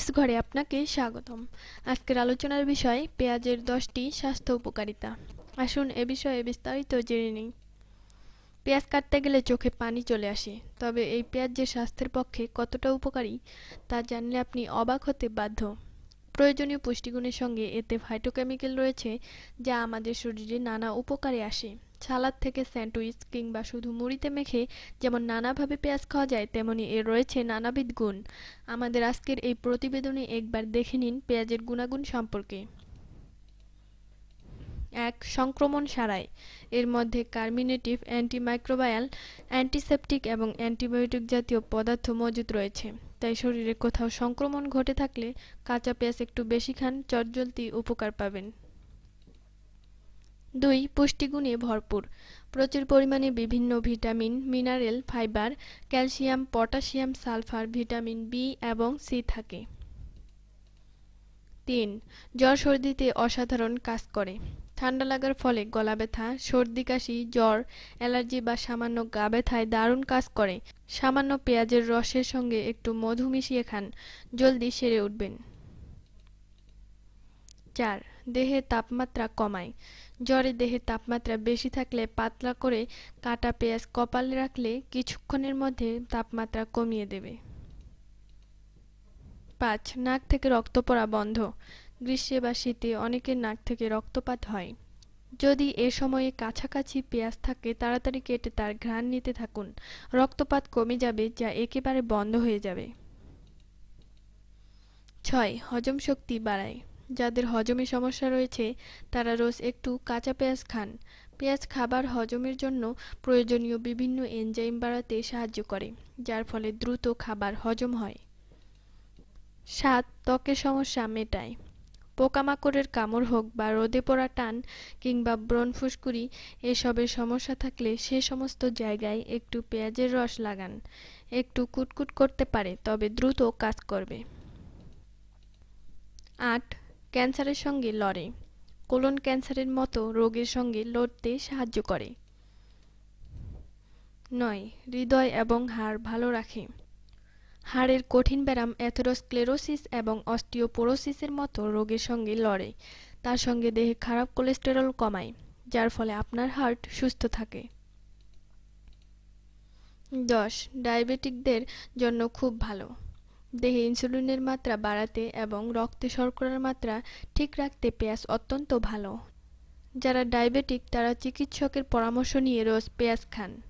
Tips ঘরে আপনাকে স্বাগতম। আজকের আলোচনার বিষয়, পেঁয়াজের দশটি স্বাস্থ্য উপকারিতা। আসুন এ বিষয়ে বিস্তারিত জেনে নিই। পেঁয়াজ কাটতে গেলে চোখে পানি চলে আসে, তবে এই পেঁয়াজ যে স্বাস্থ্যের পক্ষে কতটা উপকারী, তা জানলে আপনি অবাক হতে বাধ্য। প্রয়োজনীয় পুষ্টিগুণের সঙ্গে এতে ফাইটোকেমিক্যাল রয়েছে, যা আমাদের শরীরে নানা উপকারে আসে। সালাদ থেকে স্যান্ডউইচ কিংবা শুধু মুড়িতে মেখে যেমন নানাভাবে পেঁয়াজ খাওয়া যায়, তেমনি এর রয়েছে নানাবিধ গুণ। আমাদের আজকের এই প্রতিবেদনে একবার দেখে নিন পেঁয়াজের গুণাগুণ সম্পর্কে। এক, সংক্রমণ সারায়। এর মধ্যে কার্মিনেটিভ, অ্যান্টিমাইক্রোবায়াল, অ্যান্টিসেপটিক এবং অ্যান্টিবায়োটিক জাতীয় পদার্থ মজুদ রয়েছে। তাই শরীরে কোথাও সংক্রমণ ঘটে থাকলে কাঁচা পেঁয়াজ একটু বেশি খান, চটজলদি উপকার পাবেন। দুই পুষ্টিগুণে ভরপুর। প্রচুর পরিমাণে বিভিন্ন vitamin, mineral, fibre, calcium, potassium, sulphur, vitamin B এবং সি থাকে। তিন, জ্বর সর্দিতে অসাধারণ কাজ করে। ঠান্ডা লাগার ফলে গলা ব্যথা, সর্দি কাশি, জ্বর, অ্যালার্জি বা সামান্য গা ব্যথায় দারুণ কাজ করে। সামান্য পেঁয়াজের রসের সঙ্গে একটু মধু মিশিয়ে খান, জলদি সেরে উঠবেন। চার দেহের তাপমাত্রা কমায়। জ্বরে দেহের তাপমাত্রা বেশি থাকলে পাতলা করে কাটা পেঁয়াজ কপালে রাখলে কিছুক্ষণের মধ্যে তাপমাত্রা কমিয়ে দেবে। পাঁচ, নাক থেকে রক্ত পড়া বন্ধ। গ্রীষ্মে বা শীতে অনেকের নাক থেকে রক্তপাত হয়। যদি এ সময়ে কাছাকাছি পেঁয়াজ থাকে, তাড়াতাড়ি কেটে তার ঘ্রাণ নিতে থাকুন। রক্তপাত কমে যাবে, যা একেবারে বন্ধ হয়ে যাবে। ছয়, হজম শক্তি বাড়ায়। যাদের হজমে সমস্যা রয়েছে, তারা রোজ একটু কাঁচা পেঁয়াজ খান। পেঁয়াজ খাবার হজমের জন্য প্রয়োজনীয় বিভিন্ন এনজাইম বাড়াতে সাহায্য করে, যার ফলে দ্রুত খাবার হজম হয়। সাত, ত্বকের সমস্যা মেটায়। পোকামাকড়ের কামড় হোক বা রোদে পড়া টান কিংবা ব্রণ ফুসকুড়ি, এসবের সমস্যা থাকলে সে সমস্ত জায়গায় একটু পেঁয়াজের রস লাগান। একটু কুটকুট করতে পারে, তবে দ্রুত কাজ করবে। আট ক্যান্সারের সঙ্গে লড়ে। কোলন ক্যান্সারের মতো রোগের সঙ্গে লড়তে সাহায্য করে। নয়, হৃদয় এবং হাড় ভালো রাখে। হাড়ের কঠিন ব্যায়াম অ্যাথেরোস্ক্লেরোসিস এবং অস্টিওপোরোসিসের মতো রোগের সঙ্গে লড়ে। তার সঙ্গে দেহে খারাপ কোলেস্টেরল কমায়, যার ফলে আপনার হার্ট সুস্থ থাকে। দশ, ডায়াবেটিকদের জন্য খুব ভালো। দেহে ইনসুলিনের মাত্রা বাড়াতে এবং রক্তে শর্করার মাত্রা ঠিক রাখতে পেঁয়াজ অত্যন্ত ভালো। যারা ডায়াবেটিক, তারা চিকিৎসকের পরামর্শ নিয়ে রোজ পেঁয়াজ খান।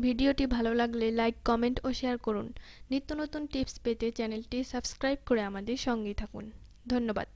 ভিডিওটি ভালো লাগলে লাইক, কমেন্ট ও শেয়ার করুন। নিত্য নতুন টিপস পেতে চ্যানেলটি সাবস্ক্রাইব করে আমাদের সঙ্গেই থাকুন। ধন্যবাদ।